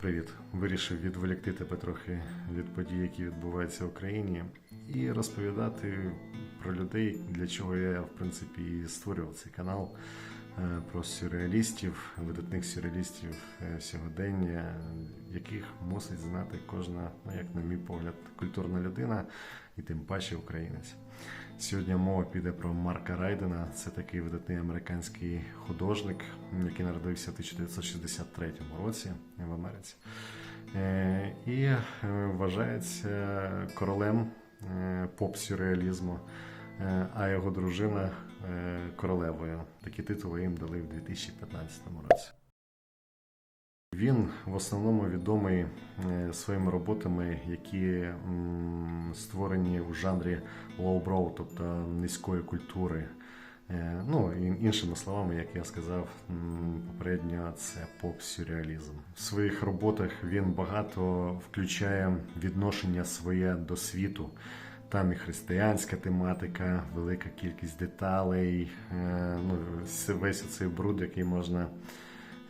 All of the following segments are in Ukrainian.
Привіт! Вирішив відволікти тебе трохи від подій, які відбуваються в Україні, і розповідати про людей, для чого я в принципі і створював цей канал про сюрреалістів, видатних сюрреалістів е, сьогодення, яких мусить знати кожна, ну як на мій погляд, культурна людина і тим паче українець. Сьогодні мова піде про Марка Райдена. Це такий видатний американський художник, який народився в 1963 році в Америці. Е, І е, вважається королем е, поп-сюрреалізму, е, а його дружина е, королевою. Такі титули їм дали в 2015 році. Він в основному відомий е, своїми роботами, які створені у жанрі lowbrow, тобто низької культури. Е, Ну, іншими словами, як я сказав попередньо, це поп-сюрреалізм. В своїх роботах він багато включає відношення своє до світу. Там і християнська тематика, велика кількість деталей, е, ну, весь цей бруд, який можна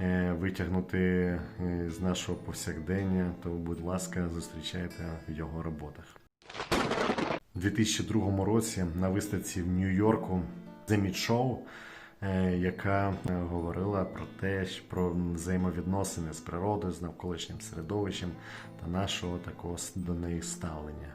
е, витягнути е, з нашого повсякдення, то, будь ласка, зустрічайте в його роботах. У 2002 році на виставці в Нью-Йорку The Meet Show, яка говорила про те, про взаємовідносини з природою, з навколишнім середовищем та нашого такого до неї ставлення.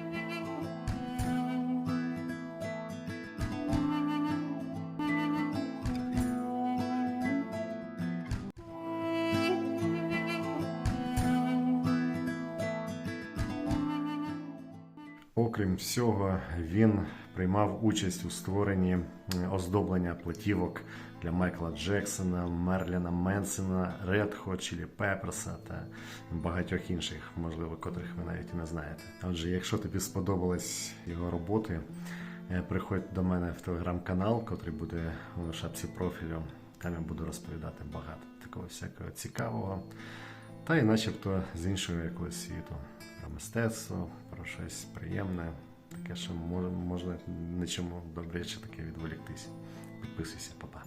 Окрім всього, він приймав участь у створенні оздоблення платівок для Майкла Джексона, Мерліна Менсена, Red Hot Chili Peppers'a та багатьох інших, можливо, котрих ви навіть і не знаєте. Отже, якщо тобі сподобались його роботи, е, приходь до мене в телеграм-канал, котрий буде у шапці профілю. Там я буду розповідати багато такого всякого цікавого. Та й начебто з іншого якогось світу. Про мистецтво, про щось приємне, таке, що мож- можна нічому добряче таке відволіктись. Підписуйся, папа.